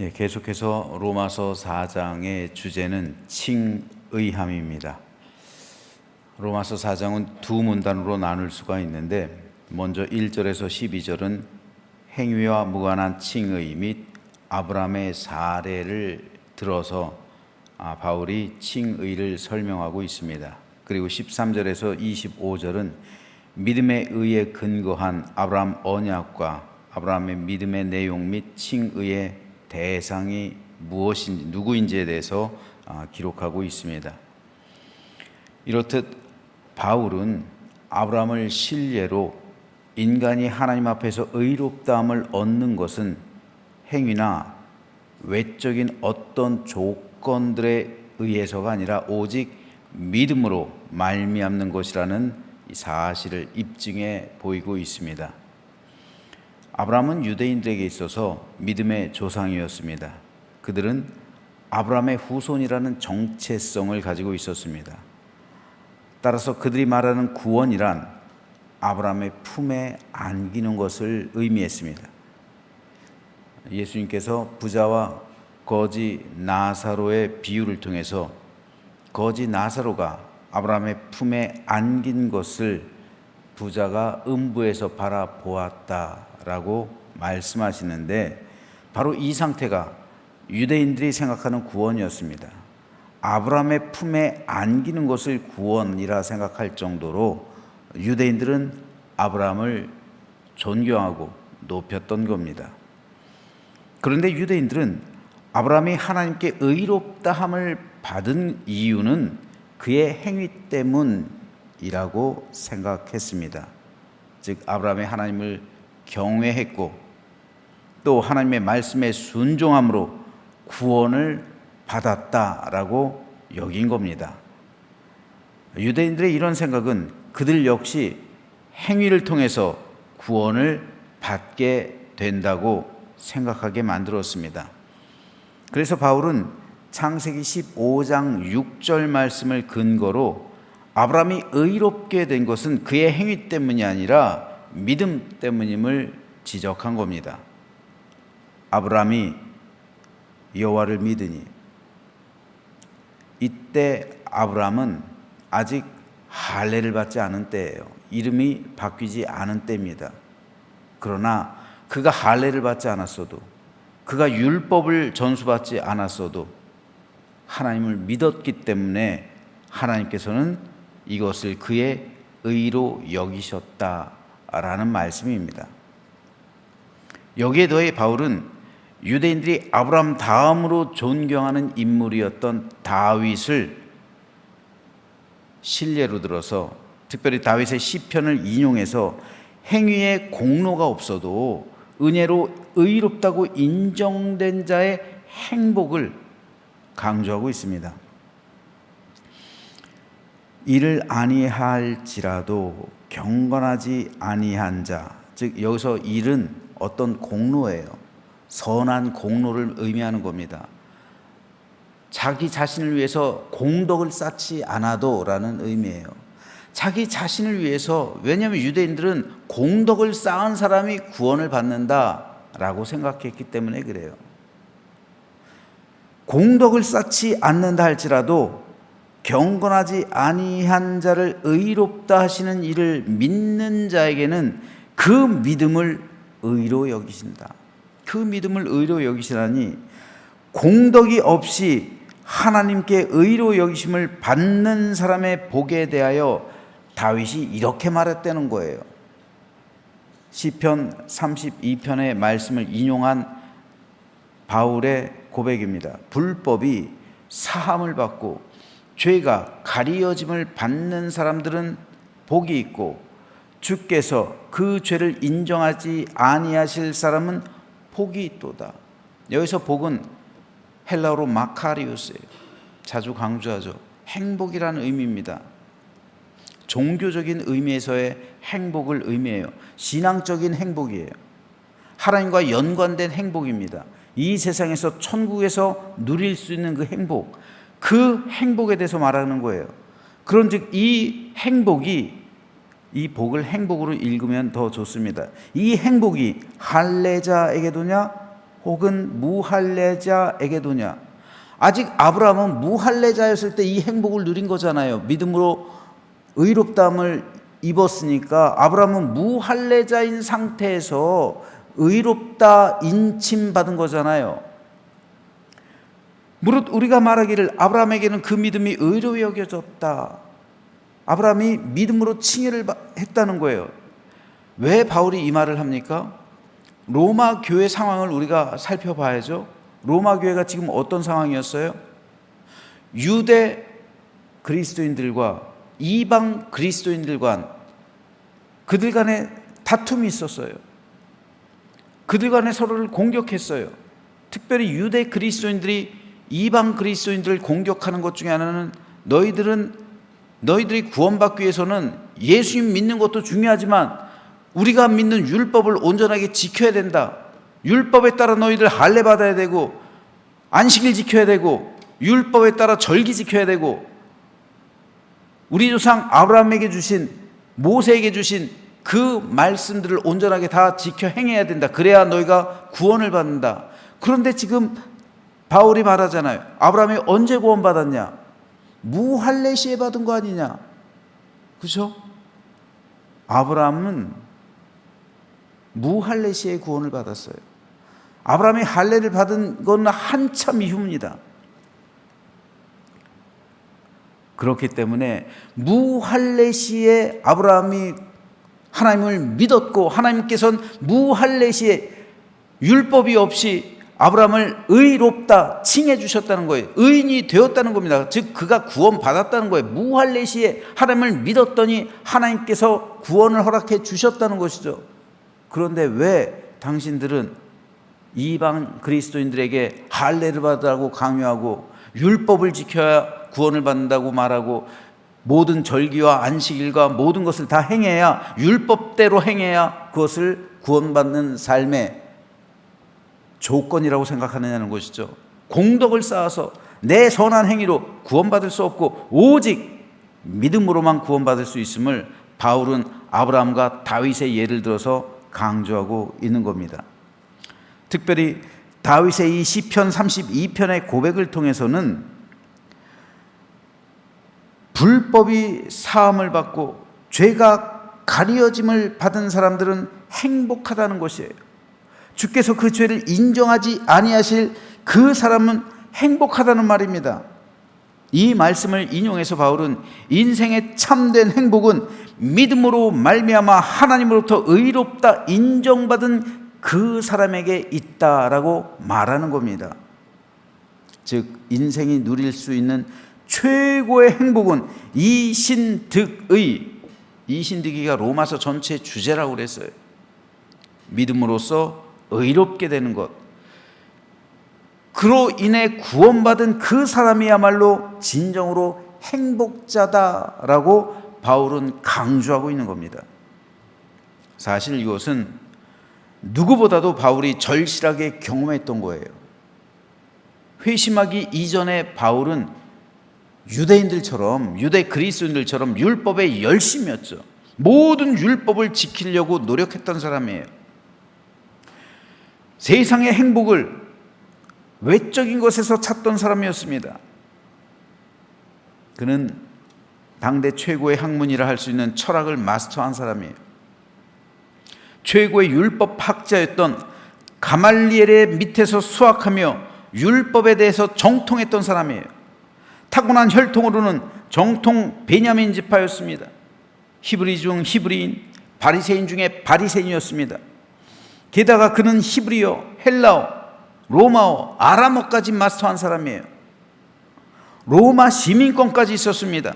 예, 계속해서 로마서 4장의 주제는 칭의함입니다. 로마서 4장은 두 문단으로 나눌 수가 있는데 먼저 1절에서 12절은 행위와 무관한 칭의 및 아브라함의 사례를 들어서 아, 바울이 칭의를 설명하고 있습니다. 그리고 13절에서 25절은 믿음에 의해 근거한 아브라함 언약과 아브라함의 믿음의 내용 및 칭의의 대상이 무엇인지 누구인지에 대해서 아, 기록하고 있습니다. 이렇듯 바울은 아브라함을 신뢰로 인간이 하나님 앞에서 의롭다함을 얻는 것은 행위나 외적인 어떤 조건들에 의해서가 아니라 오직 믿음으로 말미암는 것이라는 이 사실을 입증해 보이고 있습니다. 아브라함은 유대인들에게 있어서 믿음의 조상이었습니다. 그들은 아브라함의 후손이라는 정체성을 가지고 있었습니다. 따라서 그들이 말하는 구원이란 아브라함의 품에 안기는 것을 의미했습니다. 예수님께서 부자와 거지 나사로의 비유를 통해서 거지 나사로가 아브라함의 품에 안긴 것을 부자가 음부에서 바라보았다라고 말씀하시는데 바로 이 상태가 유대인들이 생각하는 구원이었습니다. 아브라함의 품에 안기는 것을 구원이라 생각할 정도로 유대인들은 아브라함을 존경하고 높였던 겁니다. 그런데 유대인들은 아브라함이 하나님께 의롭다함을 받은 이유는 그의 행위 때문 이라고 생각했습니다. 즉 아브라함이 하나님을 경외했고 또 하나님의 말씀에 순종함으로 구원을 받았다라고 여긴 겁니다. 유대인들의 이런 생각은 그들 역시 행위를 통해서 구원을 받게 된다고 생각하게 만들었습니다. 그래서 바울은 창세기 15장 6절 말씀을 근거로 아브라함이 의롭게 된 것은 그의 행위 때문이 아니라 믿음 때문임을 지적한 겁니다. 아브라함이 여호와를 믿으니 이때 아브라함은 아직 할례를 받지 않은 때예요. 이름이 바뀌지 않은 때입니다. 그러나 그가 할례를 받지 않았어도 그가 율법을 전수받지 않았어도 하나님을 믿었기 때문에 하나님께서는 이것을 그의 의로 여기셨다라는 말씀입니다. 여기에 더해 바울은 유대인들이 아브라함 다음으로 존경하는 인물이었던 다윗을 신뢰로 들어서 특별히 다윗의 시편을 인용해서 행위에 공로가 없어도 은혜로 의롭다고 인정된 자의 행복을 강조하고 있습니다. 이를 아니할지라도 경건하지 아니한 자, 즉 여기서 일은 어떤 공로예요. 선한 공로를 의미하는 겁니다. 자기 자신을 위해서 공덕을 쌓지 않아도라는 의미예요. 자기 자신을 위해서 왜냐하면 유대인들은 공덕을 쌓은 사람이 구원을 받는다라고 생각했기 때문에 그래요. 공덕을 쌓지 않는다 할지라도 경건하지 아니한 자를 의롭다 하시는 이를 믿는 자에게는 그 믿음을 의로 여기신다. 그 믿음을 의로 여기시라니 공덕이 없이 하나님께 의로 여기심을 받는 사람의 복에 대하여 다윗이 이렇게 말했다는 거예요. 시편 32편의 말씀을 인용한 바울의 고백입니다. 불법이 사함을 받고 죄가 가리어짐을 받는 사람들은 복이 있고 주께서 그 죄를 인정하지 아니하실 사람은 복이 있도다. 여기서 복은 헬라어로 마카리우스예요. 자주 강조하죠. 행복이라는 의미입니다. 종교적인 의미에서의 행복을 의미해요. 신앙적인 행복이에요. 하나님과 연관된 행복입니다. 이 세상에서 천국에서 누릴 수 있는 그 행복, 그 행복에 대해서 말하는 거예요. 그런즉 이 행복이 이 복을 행복으로 읽으면 더 좋습니다. 이 행복이 할례자에게도냐 혹은 무할례자에게도냐? 아직 아브라함은 무할례자였을 때 이 행복을 누린 거잖아요. 믿음으로 의롭다함을 입었으니까 아브라함은 무할례자인 상태에서 의롭다 인침받은 거잖아요. 무릇 우리가 말하기를 아브라함에게는 그 믿음이 의로 여겨졌다. 아브라함이 믿음으로 칭의를 했다는 거예요. 왜 바울이 이 말을 합니까? 로마 교회 상황을 우리가 살펴봐야죠. 로마 교회가 지금 어떤 상황이었어요? 유대 그리스도인들과 이방 그리스도인들과 그들 간에 다툼이 있었어요. 그들 간에 서로를 공격했어요. 특별히 유대 그리스도인들이 이방 그리스도인들을 공격하는 것 중에 하나는 너희들은 너희들이 구원받기 위해서는 예수님 믿는 것도 중요하지만 우리가 믿는 율법을 온전하게 지켜야 된다. 율법에 따라 너희들 할례 받아야 되고 안식일 지켜야 되고 율법에 따라 절기 지켜야 되고 우리 조상 아브라함에게 주신 모세에게 주신 그 말씀들을 온전하게 다 지켜 행해야 된다. 그래야 너희가 구원을 받는다. 그런데 지금 바울이 말하잖아요. 아브라함이 언제 구원받았냐? 무할례 시에 받은 거 아니냐? 그죠? 아브라함은 무할례 시에 구원을 받았어요. 아브라함이 할례를 받은 건 한참 이후입니다. 그렇기 때문에 무할례 시에 아브라함이 하나님을 믿었고 하나님께서는 무할례 시에 율법이 없이 아브라함을 의롭다 칭해 주셨다는 거예요. 의인이 되었다는 겁니다. 즉 그가 구원받았다는 거예요. 무할례 시에 하나님을 믿었더니 하나님께서 구원을 허락해 주셨다는 것이죠. 그런데 왜 당신들은 이방 그리스도인들에게 할례를 받으라고 강요하고 율법을 지켜야 구원을 받는다고 말하고 모든 절기와 안식일과 모든 것을 다 행해야 율법대로 행해야 그것을 구원받는 삶의 조건이라고 생각하느냐는 것이죠. 공덕을 쌓아서 내 선한 행위로 구원받을 수 없고 오직 믿음으로만 구원받을 수 있음을 바울은 아브라함과 다윗의 예를 들어서 강조하고 있는 겁니다. 특별히 다윗의 이 시편 32편의 고백을 통해서는 불법이 사함을 받고 죄가 가리어짐을 받은 사람들은 행복하다는 것이에요. 주께서 그 죄를 인정하지 아니하실 그 사람은 행복하다는 말입니다. 이 말씀을 인용해서 바울은 인생의 참된 행복은 믿음으로 말미암아 하나님으로부터 의롭다 인정받은 그 사람에게 있다라고 말하는 겁니다. 즉 인생이 누릴 수 있는 최고의 행복은 이신득의 이신득이가 로마서 전체 주제라고 그랬어요. 믿음으로써 의롭게 되는 것. 그로 인해 구원받은 그 사람이야말로 진정으로 행복자다라고 바울은 강조하고 있는 겁니다. 사실 이것은 누구보다도 바울이 절실하게 경험했던 거예요. 회심하기 이전에 바울은 유대인들처럼 유대 그리스도인들처럼 율법에 열심이었죠. 모든 율법을 지키려고 노력했던 사람이에요. 세상의 행복을 외적인 것에서 찾던 사람이었습니다. 그는 당대 최고의 학문이라 할 수 있는 철학을 마스터한 사람이에요. 최고의 율법 학자였던 가말리엘의 밑에서 수학하며 율법에 대해서 정통했던 사람이에요. 타고난 혈통으로는 정통 베냐민 지파였습니다. 히브리 중 히브리인, 바리새인 중에 바리새인이었습니다. 게다가 그는 히브리어, 헬라어, 로마어, 아람어까지 마스터한 사람이에요. 로마 시민권까지 있었습니다.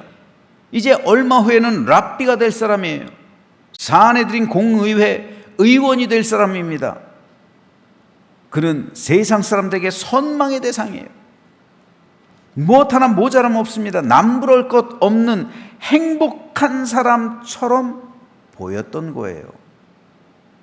이제 얼마 후에는 랍비가 될 사람이에요. 사내들인 공의회 의원이 될 사람입니다. 그는 세상 사람들에게 선망의 대상이에요. 무엇 하나 모자람 없습니다. 남부러울 것 없는 행복한 사람처럼 보였던 거예요.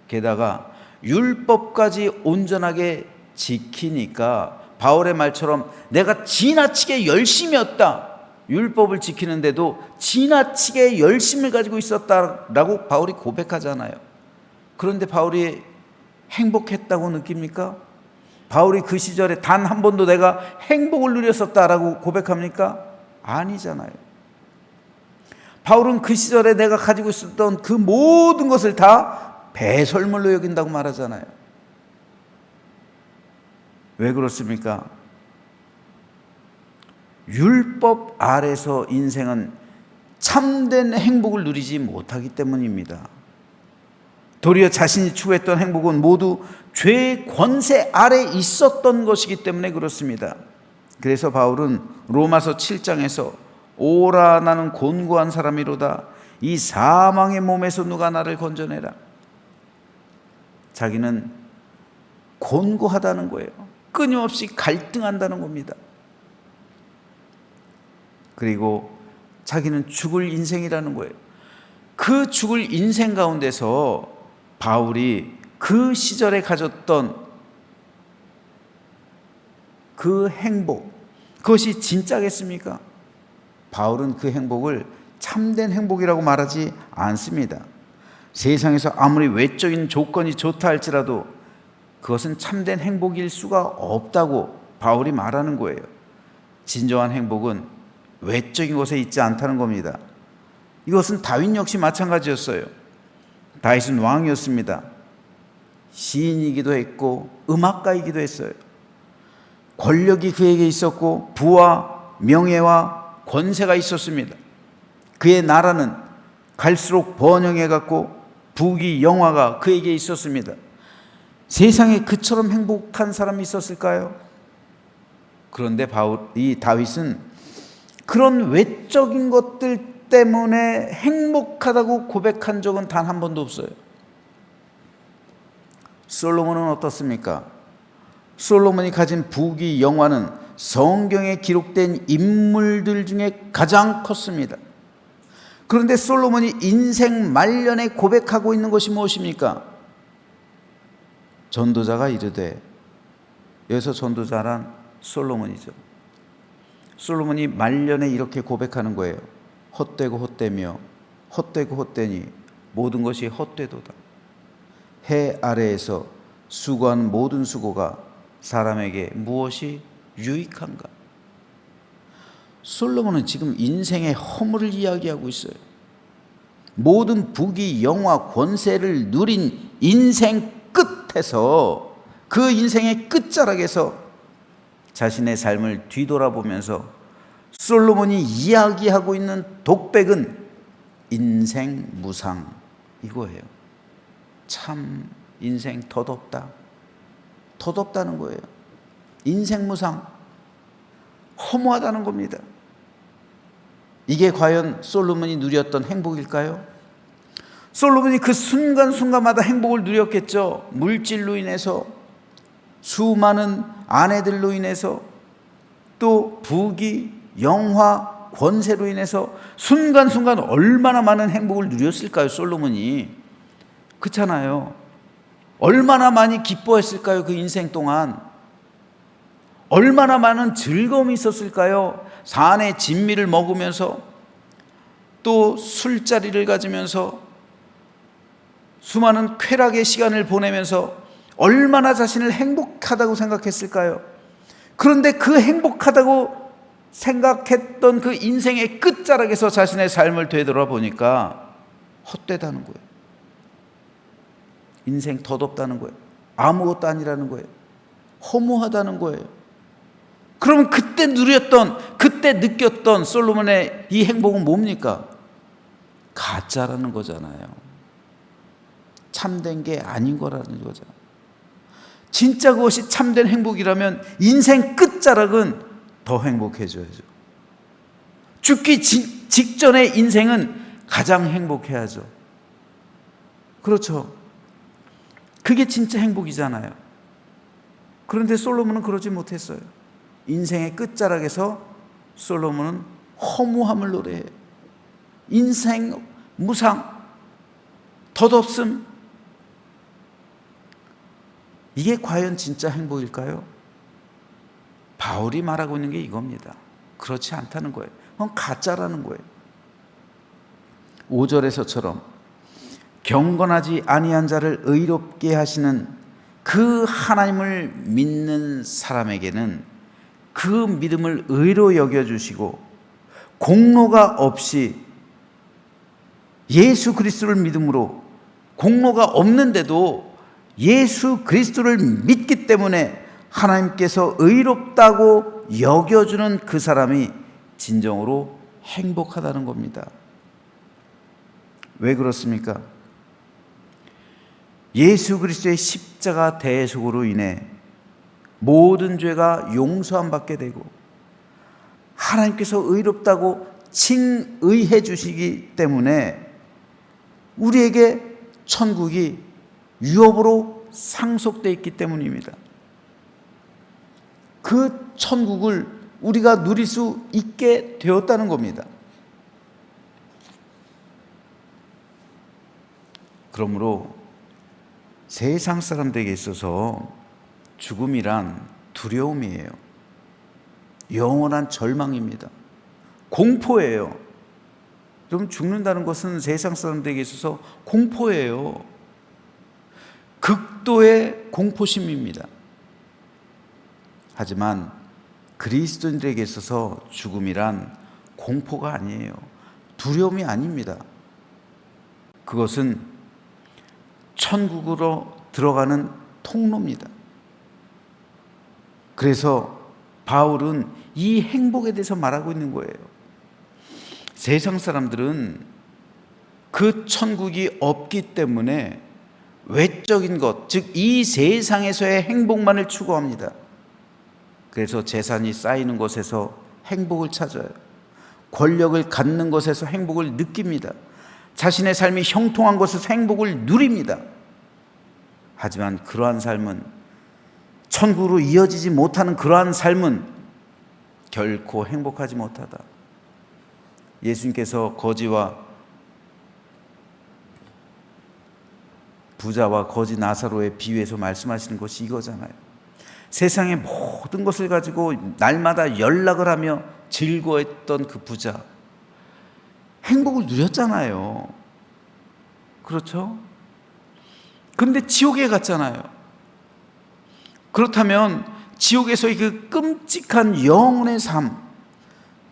게다가 율법까지 온전하게 지키니까 바울의 말처럼 내가 지나치게 열심이었다. 율법을 지키는데도 지나치게 열심을 가지고 있었다라고 바울이 고백하잖아요. 그런데 바울이 행복했다고 느낍니까? 바울이 그 시절에 단 한 번도 내가 행복을 누렸었다라고 고백합니까? 아니잖아요. 바울은 그 시절에 내가 가지고 있었던 그 모든 것을 다 배설물로 여긴다고 말하잖아요. 왜 그렇습니까? 율법 아래서 인생은 참된 행복을 누리지 못하기 때문입니다. 도리어 자신이 추구했던 행복은 모두 죄의 권세 아래 있었던 것이기 때문에 그렇습니다. 그래서 바울은 로마서 7장에서 오라 나는 곤고한 사람이로다 이 사망의 몸에서 누가 나를 건져내라. 자기는 곤고하다는 거예요. 끊임없이 갈등한다는 겁니다. 그리고 자기는 죽을 인생이라는 거예요. 그 죽을 인생 가운데서 바울이 그 시절에 가졌던 그 행복, 그것이 진짜겠습니까? 바울은 그 행복을 참된 행복이라고 말하지 않습니다. 세상에서 아무리 외적인 조건이 좋다 할지라도 그것은 참된 행복일 수가 없다고 바울이 말하는 거예요. 진정한 행복은 외적인 것에 있지 않다는 겁니다. 이것은 다윈 역시 마찬가지였어요. 다윗은 왕이었습니다. 시인이기도 했고 음악가이기도 했어요. 권력이 그에게 있었고 부와 명예와 권세가 있었습니다. 그의 나라는 갈수록 번영해 갔고 부귀 영화가 그에게 있었습니다. 세상에 그처럼 행복한 사람이 있었을까요? 그런데 바울 이 다윗은 그런 외적인 것들 때문에 행복하다고 고백한 적은 단 한 번도 없어요. 솔로몬은 어떻습니까? 솔로몬이 가진 부귀 영화는 성경에 기록된 인물들 중에 가장 컸습니다. 그런데 솔로몬이 인생 말년에 고백하고 있는 것이 무엇입니까? 전도자가 이르되 여기서 전도자란 솔로몬이죠. 솔로몬이 말년에 이렇게 고백하는 거예요. 헛되고 헛되며 헛되고 헛되니 모든 것이 헛되도다. 해 아래에서 수고한 모든 수고가 사람에게 무엇이 유익한가? 솔로몬은 지금 인생의 허물을 이야기하고 있어요. 모든 부귀, 영화, 권세를 누린 인생 끝에서 그 인생의 끝자락에서 자신의 삶을 뒤돌아보면서 솔로몬이 이야기하고 있는 독백은 인생 무상 이거예요. 참 인생 덧없다. 덧없다는 거예요. 인생 무상 허무하다는 겁니다. 이게 과연 솔로몬이 누렸던 행복일까요? 솔로몬이 그 순간순간마다 행복을 누렸겠죠. 물질로 인해서 수많은 아내들로 인해서 또 부귀, 영화, 권세로 인해서 순간순간 얼마나 많은 행복을 누렸을까요, 솔로몬이? 그렇잖아요. 얼마나 많이 기뻐했을까요, 그 인생 동안? 얼마나 많은 즐거움이 있었을까요? 산의 진미를 먹으면서 또 술자리를 가지면서 수많은 쾌락의 시간을 보내면서 얼마나 자신을 행복하다고 생각했을까요? 그런데 그 행복하다고 생각했던 그 인생의 끝자락에서 자신의 삶을 되돌아보니까 헛되다는 거예요. 인생 덧없다는 거예요. 아무것도 아니라는 거예요. 허무하다는 거예요. 그러면 그때 누렸던, 그때 느꼈던 솔로몬의 이 행복은 뭡니까? 가짜라는 거잖아요. 참된 게 아닌 거라는 거죠. 진짜 그것이 참된 행복이라면 인생 끝자락은 더 행복해져야죠. 죽기 직전의 인생은 가장 행복해야죠. 그렇죠. 그게 진짜 행복이잖아요. 그런데 솔로몬은 그러지 못했어요. 인생의 끝자락에서 솔로몬은 허무함을 노래해요. 인생 무상, 덧없음. 이게 과연 진짜 행복일까요? 바울이 말하고 있는 게 이겁니다. 그렇지 않다는 거예요. 그건 가짜라는 거예요. 5절에서처럼 경건하지 아니한 자를 의롭게 하시는 그 하나님을 믿는 사람에게는 그 믿음을 의로 여겨주시고 공로가 없이 예수 그리스도를 믿음으로 공로가 없는데도 예수 그리스도를 믿기 때문에 하나님께서 의롭다고 여겨주는 그 사람이 진정으로 행복하다는 겁니다. 왜 그렇습니까? 예수 그리스도의 십자가 대속으로 인해 모든 죄가 용서함 받게 되고 하나님께서 의롭다고 칭의해 주시기 때문에 우리에게 천국이 유업으로 상속되어 있기 때문입니다. 그 천국을 우리가 누릴 수 있게 되었다는 겁니다. 그러므로 세상 사람들에게 있어서 죽음이란 두려움이에요. 영원한 절망입니다. 공포예요. 여러분, 죽는다는 것은 세상 사람들에게 있어서 공포예요. 극도의 공포심입니다. 하지만 그리스도인들에게 있어서 죽음이란 공포가 아니에요. 두려움이 아닙니다. 그것은 천국으로 들어가는 통로입니다. 그래서 바울은 이 행복에 대해서 말하고 있는 거예요. 세상 사람들은 그 천국이 없기 때문에 외적인 것, 즉 이 세상에서의 행복만을 추구합니다. 그래서 재산이 쌓이는 곳에서 행복을 찾아요. 권력을 갖는 것에서 행복을 느낍니다. 자신의 삶이 형통한 곳에서 행복을 누립니다. 하지만 그러한 삶은 천국으로 이어지지 못하는 그러한 삶은 결코 행복하지 못하다. 예수님께서 거지와 부자와 거지 나사로의 비유에서 말씀하시는 것이 이거잖아요. 세상의 모든 것을 가지고 날마다 연락을 하며 즐거워했던 그 부자. 행복을 누렸잖아요. 그렇죠? 그런데 지옥에 갔잖아요. 그렇다면 지옥에서의 그 끔찍한 영혼의 삶,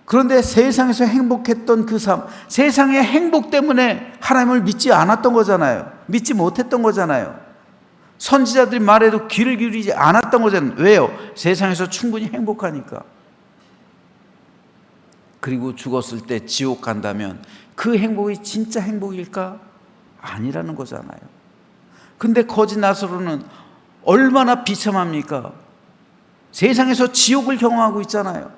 그런데 세상에서 행복했던 그 삶, 세상의 행복 때문에 하나님을 믿지 않았던 거잖아요. 믿지 못했던 거잖아요. 선지자들이 말해도 귀를 기울이지 않았던 거잖아요. 왜요? 세상에서 충분히 행복하니까. 그리고 죽었을 때 지옥 간다면 그 행복이 진짜 행복일까? 아니라는 거잖아요. 근데 거짓 나서로는 얼마나 비참합니까? 세상에서 지옥을 경험하고 있잖아요.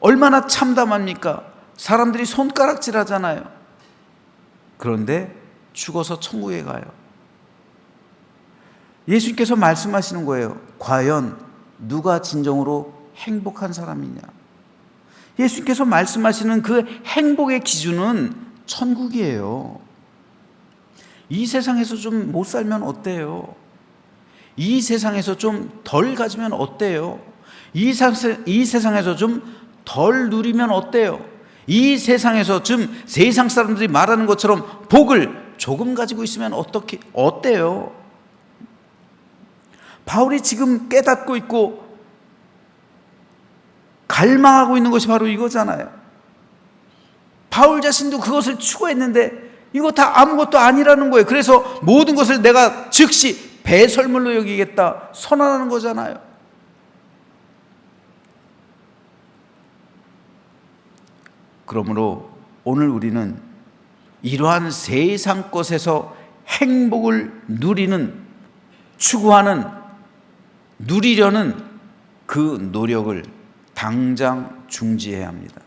얼마나 참담합니까? 사람들이 손가락질 하잖아요. 그런데 죽어서 천국에 가요. 예수님께서 말씀하시는 거예요. 과연 누가 진정으로 행복한 사람이냐? 예수님께서 말씀하시는 그 행복의 기준은 천국이에요. 이 세상에서 좀 못 살면 어때요? 이 세상에서 좀 덜 가지면 어때요? 이, 사, 이 세상에서 좀 덜 누리면 어때요? 이 세상에서 좀 세상 사람들이 말하는 것처럼 복을 조금 가지고 있으면 어떻게 어때요? 바울이 지금 깨닫고 있고 갈망하고 있는 것이 바로 이거잖아요. 바울 자신도 그것을 추구했는데 이거 다 아무것도 아니라는 거예요. 그래서 모든 것을 내가 즉시 배설물로 여기겠다 선언하는 거잖아요. 그러므로 오늘 우리는 이러한 세상 것에서 행복을 누리는 추구하는 누리려는 그 노력을 당장 중지해야 합니다.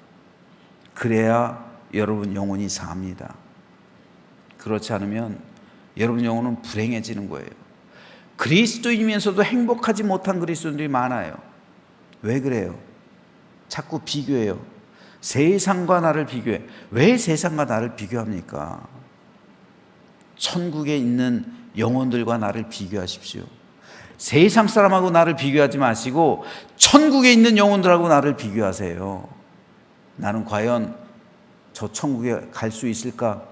그래야 여러분 영혼이 삽니다. 그렇지 않으면 여러분 영혼은 불행해지는 거예요. 그리스도이면서도 행복하지 못한 그리스도인들이 많아요. 왜 그래요? 자꾸 비교해요. 세상과 나를 비교해. 왜 세상과 나를 비교합니까? 천국에 있는 영혼들과 나를 비교하십시오. 세상 사람하고 나를 비교하지 마시고 천국에 있는 영혼들하고 나를 비교하세요. 나는 과연 저 천국에 갈 수 있을까?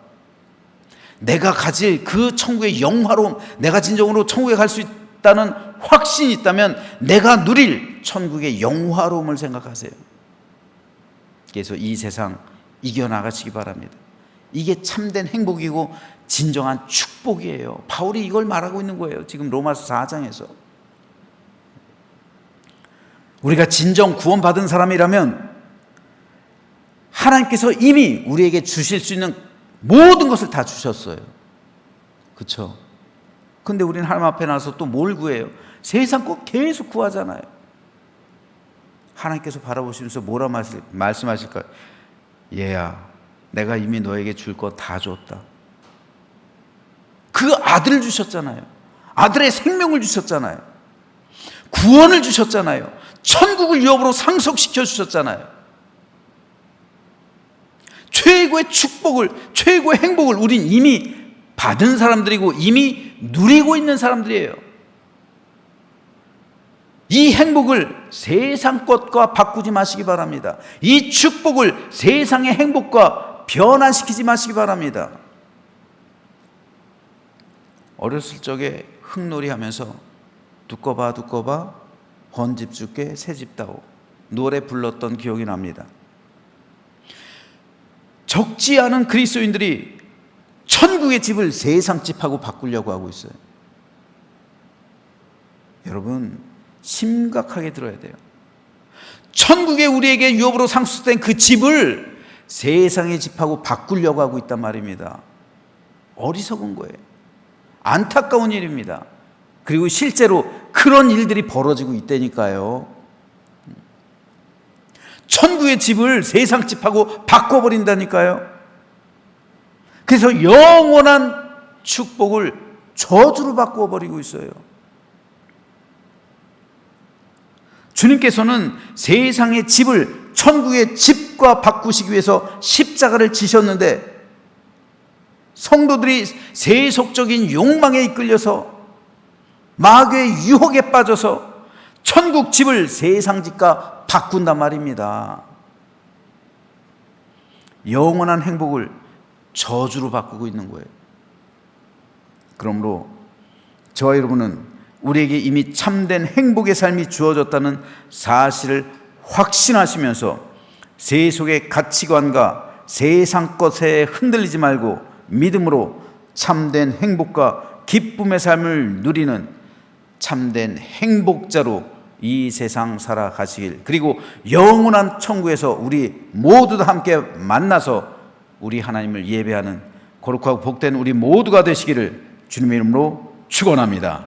내가 가질 그 천국의 영화로움, 내가 진정으로 천국에 갈 수 있다는 확신이 있다면 내가 누릴 천국의 영화로움을 생각하세요. 그래서 이 세상 이겨나가시기 바랍니다. 이게 참된 행복이고 진정한 축복이에요. 바울이 이걸 말하고 있는 거예요. 지금 로마서 4장에서. 우리가 진정 구원받은 사람이라면 하나님께서 이미 우리에게 주실 수 있는 모든 것을 다 주셨어요. 그렇죠? 근데 우리는 하나님 앞에 나서 또 뭘 구해요? 세상 꼭 계속 구하잖아요. 하나님께서 바라보시면서 뭐라 말씀하실까요? 얘야, 내가 이미 너에게 줄 거 다 줬다. 그 아들을 주셨잖아요. 아들의 생명을 주셨잖아요. 구원을 주셨잖아요. 천국을 유업으로 상속시켜 주셨잖아요. 최고의 축복을, 최고의 행복을 우린 이미 받은 사람들이고 이미 누리고 있는 사람들이에요. 이 행복을 세상 것과 바꾸지 마시기 바랍니다. 이 축복을 세상의 행복과 변환시키지 마시기 바랍니다. 어렸을 적에 흙놀이 하면서 두꺼봐 두꺼봐 헌집 줄게 새집 다오 노래 불렀던 기억이 납니다. 적지 않은 그리스도인들이 천국의 집을 세상 집하고 바꾸려고 하고 있어요. 여러분 심각하게 들어야 돼요. 천국에 우리에게 유업으로 상수된 그 집을 세상의 집하고 바꾸려고 하고 있단 말입니다. 어리석은 거예요. 안타까운 일입니다. 그리고 실제로 그런 일들이 벌어지고 있다니까요. 천국의 집을 세상 집하고 바꿔버린다니까요. 그래서 영원한 축복을 저주로 바꿔버리고 있어요. 주님께서는 세상의 집을 천국의 집과 바꾸시기 위해서 십자가를 지셨는데 성도들이 세속적인 욕망에 이끌려서 마귀의 유혹에 빠져서 천국 집을 세상 집과 바꾼단 말입니다. 영원한 행복을 저주로 바꾸고 있는 거예요. 그러므로 저와 여러분은 우리에게 이미 참된 행복의 삶이 주어졌다는 사실을 확신하시면서 세속의 가치관과 세상 것에 흔들리지 말고 믿음으로 참된 행복과 기쁨의 삶을 누리는 참된 행복자로 이 세상 살아가시길 그리고 영원한 천국에서 우리 모두 다 함께 만나서 우리 하나님을 예배하는 거룩하고 복된 우리 모두가 되시기를 주님의 이름으로 축원합니다.